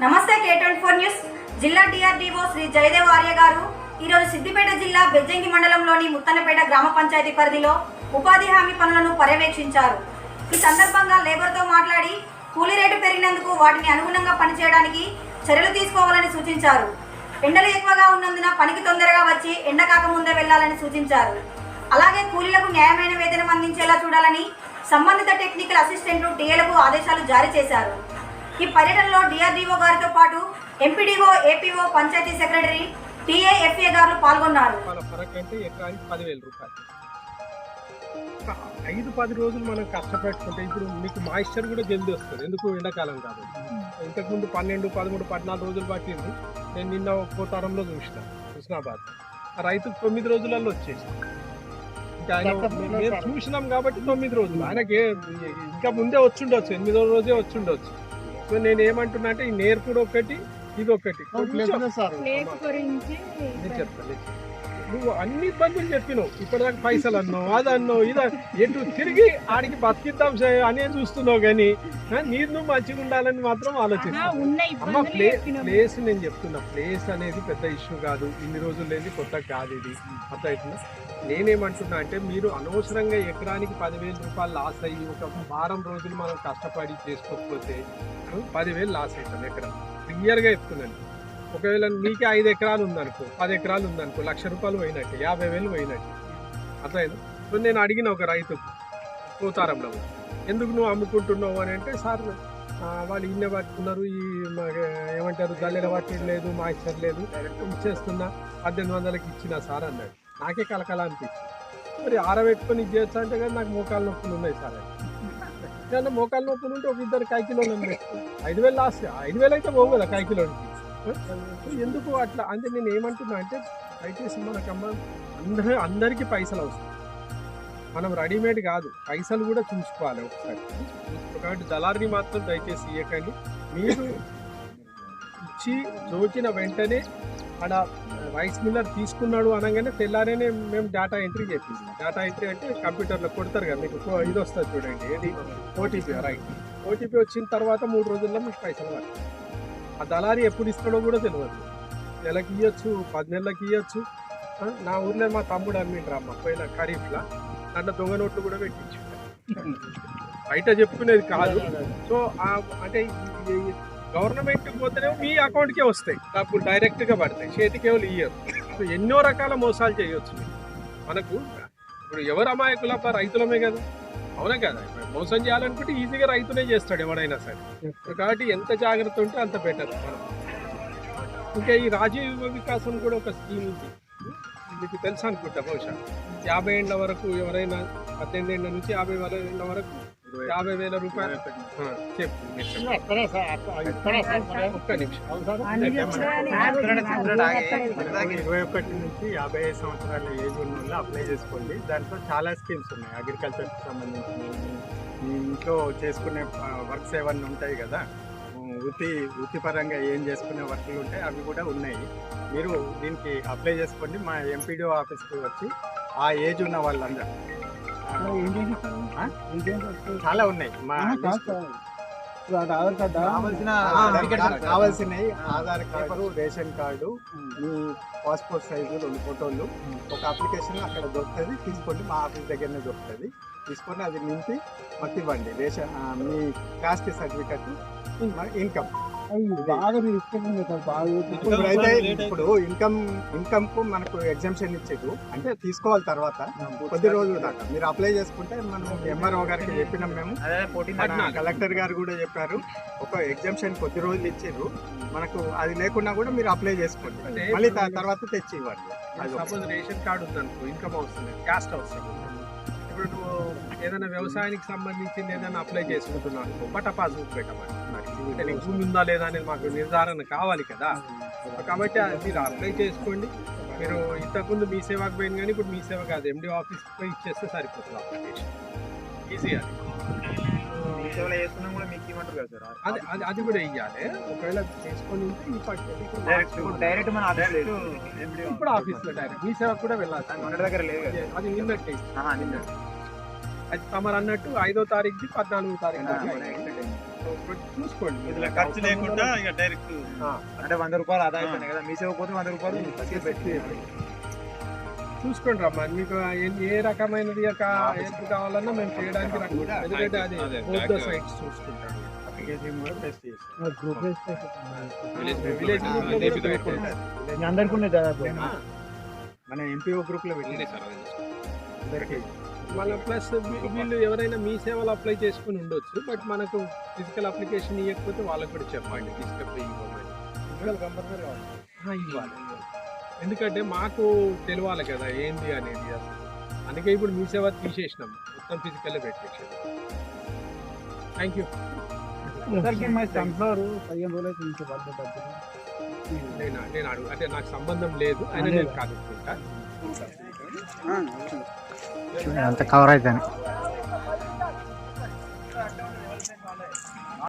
నమస్తే K twenty four news. జిల్లా DRDO Shri Jayadev Arya గారు ఈరోజు సిద్దిపేట జిల్లా బెజ్జంగి మండలంలోని ముత్తన్నపేట గ్రామ పంచాయతీ పరిధిలో ఉపాధి హామీ పనులను పర్యవేక్షించారు. ఈ సందర్భంగా లేబర్తో మాట్లాడి కూలీ రేటు పెరిగినందుకు వాటిని అనుగుణంగా పనిచేయడానికి చర్యలు తీసుకోవాలని సూచించారు. ఎండలు ఎక్కువగా ఉన్నందున పనికి తొందరగా వచ్చి ఎండ కాకముందే వెళ్ళాలని సూచించారు. అలాగే కూలీలకు న్యాయమైన వేతనం అందించేలా చూడాలని సంబంధిత టెక్నికల్ అసిస్టెంట్లు టీఏలకు ఆదేశాలు జారీ చేశారు. ఈ పర్యటనలో డిఆర్డీఓ గారితో పాటు MPDO APO panchayat secretary TAFA గారు పాల్గొన్నారు. ఐదు పది రోజులు మనం కష్టపెట్టుకుంటే ఇప్పుడు మీకు మాయిశ్చర్ కూడా జల్దీ వస్తుంది. ఎందుకు? ఎండాకాలం కాబట్టి. ఇంతకుముందు పన్నెండు పదమూడు పద్నాలుగు రోజులు పట్టింది. నేను నిన్న పోతారంలో చూసిన హుస్నాబాద్. ఆ రైతుకు తొమ్మిది రోజులలో వచ్చేసి ఇంకా ఆయన మేము చూసినాం కాబట్టి తొమ్మిది రోజులు. ఆయనకి ఇంకా ముందే వచ్చిండొచ్చు ఎనిమిదో రోజే వచ్చిండొచ్చు. సో నేను ఏమంటున్నా అంటే ఈ నేర్పుడు ఒకటి ఇది ఒకటి కొంచెం నువ్వు అన్ని ఇబ్బందులు చెప్పినావు. ఇప్పటిదాకా పైసలు అన్నావు అది అన్నావు ఇది. ఎటు తిరిగి ఆడికి బతికిద్దాం అనే చూస్తున్నావు కానీ నీరు నువ్వు మంచిగా ఉండాలని మాత్రం ఆలోచిస్తున్నావు. అమ్మ ప్లే. ప్లేస్ నేను చెప్తున్నా. ప్లేస్ అనేది పెద్ద ఇష్యూ కాదు. ఇన్ని రోజులు లేని కొత్త కాదు ఇది. అర్థం అవుతుందా నేనేమంటున్నా అంటే మీరు అనవసరంగా ఎకరానికి పదివేల రూపాయలు లాస్ అయ్యి ఒక వారం రోజులు మనం కష్టపడి చేసుకోకపోతే పదివేలు లాస్ అవుతాం ఎకరం. క్లియర్గా చెప్తున్నాను. ఒకవేళ నీకే ఐదు ఎకరాలు ఉందనుకో పది ఎకరాలు ఉందనుకో లక్ష రూపాయలు పోయినట్టు యాభై వేలు పోయినట్టు. అర్థమైంది? సో నేను అడిగిన ఒక రైతు పోతారంలో ఎందుకు నువ్వు అమ్ముకుంటున్నావు అని అంటే సార్ వాళ్ళు ఇన్నే పట్టుకున్నారు ఈ ఏమంటారు గల్లెల పట్టడం లేదు మాయిశ్చర్ లేదు ఇచ్చేస్తున్నా పద్దెనిమిది వందలకి ఇచ్చిన సార్ అన్నాడు. నాకే కలకల అనిపించింది. మరి ఆరబెట్టుకొని ఇది చేయొచ్చు అంటే కానీ నాకు మోకాలు నొప్పులు ఉన్నాయి సార్. అంటే మోకాలు నొప్పులు ఉంటే ఒక ఇద్దరు కైకిలో పెట్టుకో. ఐదు వేలు లాస్ట్ ఐదు వేలు అయితే పోవు కదా కైకిలోనికి. ఎందుకు అట్లా? అంటే నేను ఏమంటున్నా అంటే దయచేసి మనకమ్మ అందరూ అందరికీ పైసలు అవసరం. మనం రెడీమేడ్ కాదు పైసలు కూడా చూసుకోవాలి ఒకసారి. కాబట్టి దళారిని మాత్రం దయచేసి ఇవ్వకండి మీరు ఇచ్చి జోకిన వెంటనే ఆడ రైస్ మిల్లర్ తీసుకున్నాడు అనగానే తెల్లారేనే మేము డేటా ఎంట్రీ చేపిస్తాం. డేటా ఎంట్రీ అంటే కంప్యూటర్లో కొడతారు కదా మీకు ఇది వస్తుంది చూడండి ఏది? OTP right. ఓటీపీ వచ్చిన తర్వాత మూడు రోజుల్లో మీకు పైసలు పడుతుంది ఆ దళారి ఎప్పుడు ఇస్తాడో కూడా తెలియదు నెలకి ఇవ్వచ్చు పది నెలలకు ఇవ్వచ్చు నా ఊర్లో మా తమ్ముడు అమ్మిండ్రు అమ్మ పోయిన ఖరీఫ్లా. దాంట్లో దొంగ నోట్లు కూడా పెట్టించు బయట చెప్పుకునేది కాదు. సో అంటే గవర్నమెంట్ పోతేనే మీ అకౌంట్కే వస్తాయి. డబ్బులు డైరెక్ట్గా పడతాయి. చేతికి ఎవరు ఇయ్యరు. సో ఎన్నో రకాల మోసాలు చేయవచ్చు మనకు ఇప్పుడు ఎవరు అమాయకులప్ప రైతులమే కదా. అవునా కదా? మోసం చేయాలనుకుంటే ఈజీగా రైతునే చేస్తాడు ఎవడైనా సరే. కాబట్టి ఎంత జాగ్రత్త ఉంటే అంత బెటర్ మనం. ఇంకా ఈ రాజీవ్ వికాసం కూడా ఒక స్కీమ్ ఉంది. మీకు తెలుసు అనుకుంటా బహుశా. యాభై ఏళ్ళ వరకు ఎవరైనా పద్దెనిమిది ఏళ్ళ నుంచి యాభై వేల ఏళ్ళ వరకు యాభై వేల రూపాయలు ఆ, చెప్పు. ఒక్క నిమిషం ఇరవై ఒకటి నుంచి యాభై ఐదు సంవత్సరాల ఏజ్ ఉన్న వాళ్ళు అప్లై చేసుకోండి దాంట్లో చాలా స్కీమ్స్ ఉన్నాయి అగ్రికల్చర్కి సంబంధించి మీ ఇంట్లో చేసుకునే వర్క్స్ ఏమన్నా ఉంటాయి కదా వృత్తి వృత్తిపరంగా ఏం చేసుకునే వర్క్లు ఉంటాయి అవి కూడా ఉన్నాయి మీరు దీనికి అప్లై చేసుకోండి మా ఎంపీడీఓ ఆఫీస్కి వచ్చి ఆ ఏజ్ ఉన్న వాళ్ళందరూ? చాలా ఉన్నాయి. మా కావాల్సిన కావాల్సినవి ఆధార్ కార్డు రేషన్ కార్డు మీ పాస్పోర్ట్ సైజు రెండు ఫోటోలు ఒక అప్లికేషన్ అక్కడ దొరుకుతుంది తీసుకోండి మా ఆఫీస్ దగ్గరనే దొరుకుతుంది. తీసుకొని అది నింపి మాకు ఇవ్వండి రేషన్ మీ కాస్ట్ సర్టిఫికెట్ ఇన్కమ్ బాగా తీసుకెళ్ళింది కదా బాగా ఇప్పుడు ఇన్కమ్ ఇన్కమ్కు మనకు ఎగ్జామ్షన్ ఇచ్చేది. అంటే తీసుకోవాలి తర్వాత. కొద్ది రోజులు దాకా. మీరు అప్లై చేసుకుంటే మనం ఎంఆర్ఓ గారికి చెప్పినాం మేము. కలెక్టర్ గారు కూడా చెప్పారు. ఒక ఎగ్జామ్షన్ కొద్ది రోజులు ఇచ్చారు. మనకు అది లేకున్నా కూడా మీరు అప్లై చేసుకోండి. అంటే మళ్ళీ తర్వాత తెచ్చి ఇవ్వండి. సపోజ్ రేషన్ కార్డు ఉందనుకో ఇన్కమ్ అవసరం క్యాస్ట్ అవసరం. ఇప్పుడు నువ్వు ఏదైనా వ్యవసాయానికి సంబంధించింది ఏదైనా అప్లై చేసుకుంటున్నావు అనుకో బట్ట పాస్బుక్ పెట్టమని. అంటే భూమి ఉందా లేదా అనేది మాకు నిర్ధారణ కావాలి కదా. కాబట్టి అది మీరు అప్లై చేసుకోండి. మీరు ఇంతకుముందు మీ సేవకు పోయింది కానీ ఇప్పుడు మీ సేవ కాదు ఎండి ఆఫీస్కి పోయి ఇచ్చేస్తే సరిపోతుంది అప్లికేషన్ ఈజీ అది. అది అది అది కూడా ఇవ్వాలి ఒకవేళ చేసుకొని డైరెక్ట్ మన ఆఫీస్ ఇప్పుడు ఆఫీస్లో డైరెక్ట్ మీ సేవకు కూడా వెళ్ళాలి. మన దగ్గర లేదు అది నిన్నట్టే. ఆహా, నిన్న. అది తమరు అన్నట్టు ఐదో తారీఖుది పద్నాలుగో తారీఖు చూసుకోండి. ఇందులో ఖర్చు లేకుండా ఇక డైరెక్ట్ అంటే వంద రూపాయలు ఆదా అవుతుంది కదా. మీ సేవ పోతే వంద రూపాయలు పెట్టి. చూసుకోండి రమ్మా. మీకు ఏ- రకమైనది యొక్క హెల్ప్ కావాలన్నా మేము చేయడానికి. ఎందుకంటే అది బోత్ సైడ్స్ చూసుకుంటాం. అందరికీ దాదాపు మన ఎంపీఓ గ్రూప్లో పెట్టి అందరికీ. మళ్ళీ ప్లస్ వీళ్ళు ఎవరైనా మీ సేవలు అప్లై చేసుకుని ఉండొచ్చు బట్ మనకు ఫిజికల్ అప్లికేషన్ ఇవ్వకపోతే వాళ్ళకి కూడా చెప్పండి ఇవ్వమని ఆ, ఇవ్వాలి. ఎందుకంటే మాకు తెలియాలి కదా ఏంది అనేది అసలు. అందుకే ఇప్పుడు మీ సేవ తీసేసినాం మొత్తం ఫిజికల్ పెట్టేసాం థ్యాంక్ యూ సన్ఫ్లవర్ పదిహేను రోజులు అయితే ఇంకో పడ్డ డబ్బులు నేను నేను అడుగు అంటే నాకు సంబంధం లేదు. అని నేను కనుక్కుంటా అంత కవర్ అవుతాను